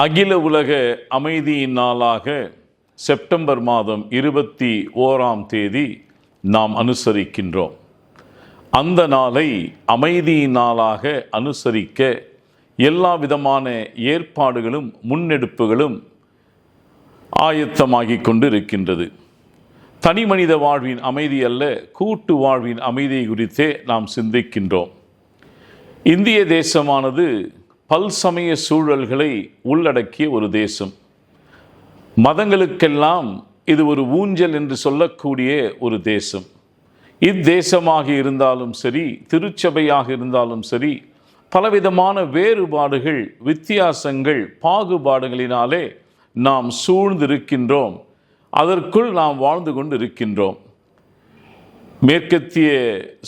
அகில உலக அமைதியின் நாளாக செப்டம்பர் மாதம் இருபத்தி ஓராம் தேதி நாம் அனுசரிக்கின்றோம். அந்த நாளை அமைதியின் நாளாக அனுசரிக்க எல்லா விதமான ஏற்பாடுகளும் முன்னெடுப்புகளும் ஆயத்தமாகி கொண்டு இருக்கின்றது தனி மனித வாழ்வின் அமைதி அல்ல கூட்டு வாழ்வின் அமைதியை குறித்தே நாம் சிந்திக்கின்றோம். இந்திய தேசமானது பல்சமய சூழல்களை உள்ளடக்கிய ஒரு தேசம். மதங்களுக்கெல்லாம் இது ஒரு ஊஞ்சல் என்று சொல்லக்கூடிய ஒரு தேசம். இத்தேசமாக இருந்தாலும் சரி திருச்சபையாக இருந்தாலும் சரி பலவிதமான வேறுபாடுகள் வித்தியாசங்கள் பாகுபாடுகளினாலே நாம் சூழ்ந்திருக்கின்றோம். அதற்குள் நாம் வாழ்ந்து கொண்டு இருக்கின்றோம் மேற்கத்திய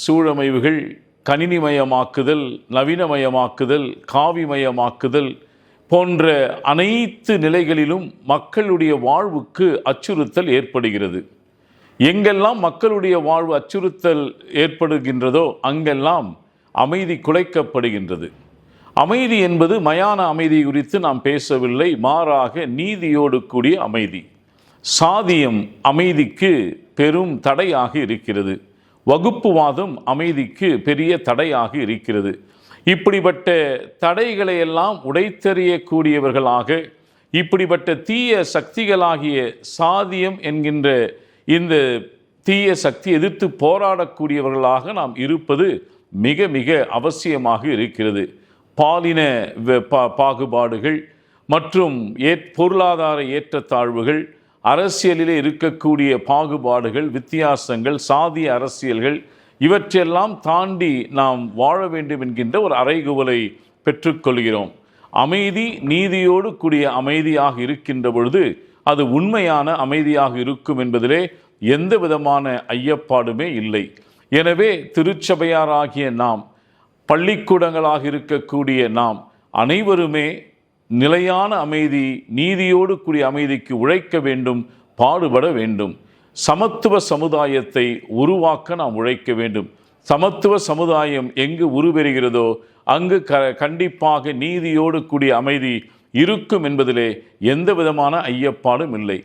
சூழமைவுகள் கணினிமயமாக்குதல் நவீனமயமாக்குதல் காவிமயமாக்குதல் போன்ற அனைத்து நிலைகளிலும் மக்களுடைய வாழ்வுக்கு அச்சுறுத்தல் ஏற்படுகிறது. எங்கெல்லாம் மக்களுடைய வாழ்வு அச்சுறுத்தல் ஏற்படுகின்றதோ அங்கெல்லாம் அமைதி குலைக்கப்படுகின்றது. அமைதி என்பது மயான அமைதி குறித்து நாம் பேசவில்லை மாறாக நீதியோடு கூடிய அமைதி. சாதியம் அமைதிக்கு பெரும் தடையாக இருக்கிறது. வகுப்புவாதம் அமைதிக்கு பெரிய தடையாக இருக்கிறது. இப்படிப்பட்ட தடைகளை எல்லாம் உடைத்தெறியக்கூடியவர்களாக இப்படிப்பட்ட தீய சக்திகளாகிய சாதியம் என்கின்ற இந்த தீய சக்தி எதிர்த்து போராடக்கூடியவர்களாக நாம் இருப்பது மிக மிக அவசியமாக இருக்கிறது. பாலின வ- பாகுபாடுகள் மற்றும் ஏற் பொருளாதார ஏற்றத்தாழ்வுகள் அரசியலிலே இருக்கக்கூடிய பாகுபாடுகள் வித்தியாசங்கள் சாதிய அரசியல்கள் இவற்றையெல்லாம் தாண்டி நாம் வாழ வேண்டும் என்கின்ற ஒரு அறைகுவலை பெற்றுக்கொள்கிறோம் அமைதி நீதியோடு கூடிய அமைதியாக இருக்கின்ற பொழுது அது உண்மையான அமைதியாக இருக்கும் என்பதிலே எந்த விதமான ஐயப்பாடுமே இல்லை. எனவே திருச்சபையாராகிய நாம் பள்ளிக்கூடங்களாக இருக்கக்கூடிய நாம் அனைவருமே நிலையான அமைதி நீதியோடு கூடிய அமைதிக்கு உழைக்க வேண்டும் பாடுபட வேண்டும். சமத்துவ சமுதாயத்தை உருவாக்க நாம் உழைக்க வேண்டும். சமத்துவ சமுதாயம் எங்கு உருவெறுகிறதோ அங்கு க கண்டிப்பாக நீதியோடு கூடிய அமைதி இருக்கும் என்பதிலே எந்த விதமான ஐயப்பாடும் இல்லை.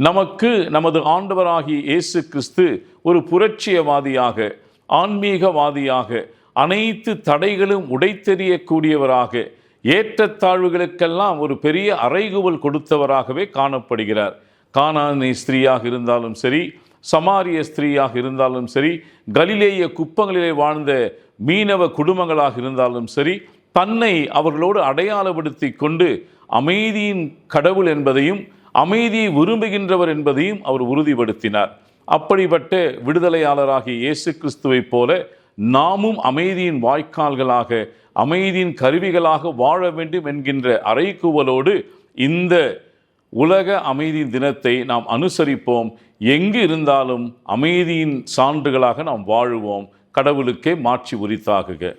நமக்கு நமது ஆண்டவராகி இயேசு கிறிஸ்து ஒரு புரட்சியவாதியாக ஆன்மீகவாதியாக அனைத்து தடைகளும் உடைத்தெறியக்கூடியவராக ஏற்றத்தாழ்வுகளுக்கெல்லாம் ஒரு பெரிய அறைகுவல் கொடுத்தவராகவே காணப்படுகிறார். கானானி ஸ்திரீயாக இருந்தாலும் சரி சமாரிய ஸ்திரீயாக இருந்தாலும் சரி கலிலேய குப்பங்களிலே வாழ்ந்த மீனவ குடும்பங்களாக இருந்தாலும் சரி தன்னை அவர்களோடு அடையாளப்படுத்தி கொண்டு அமைதியின் கடவுள் என்பதையும் அமைதியை விரும்புகின்றவர் என்பதையும் அவர் உறுதிப்படுத்தினார். அப்படிப்பட்ட விடுதலையாளராகிய இயேசு கிறிஸ்துவைப் போல நாமும் அமைதியின் வாய்க்கால்களாக அமைதியின் கருவிகளாக வாழ வேண்டும் என்கின்ற அறைகூவலோடு இந்த உலக அமைதி தினத்தை நாம் அனுசரிப்போம். எங்கு இருந்தாலும் அமைதியின் சான்றுகளாக நாம் வாழுவோம். கடவுளுக்கே மாற்றி உரித்தாகுக.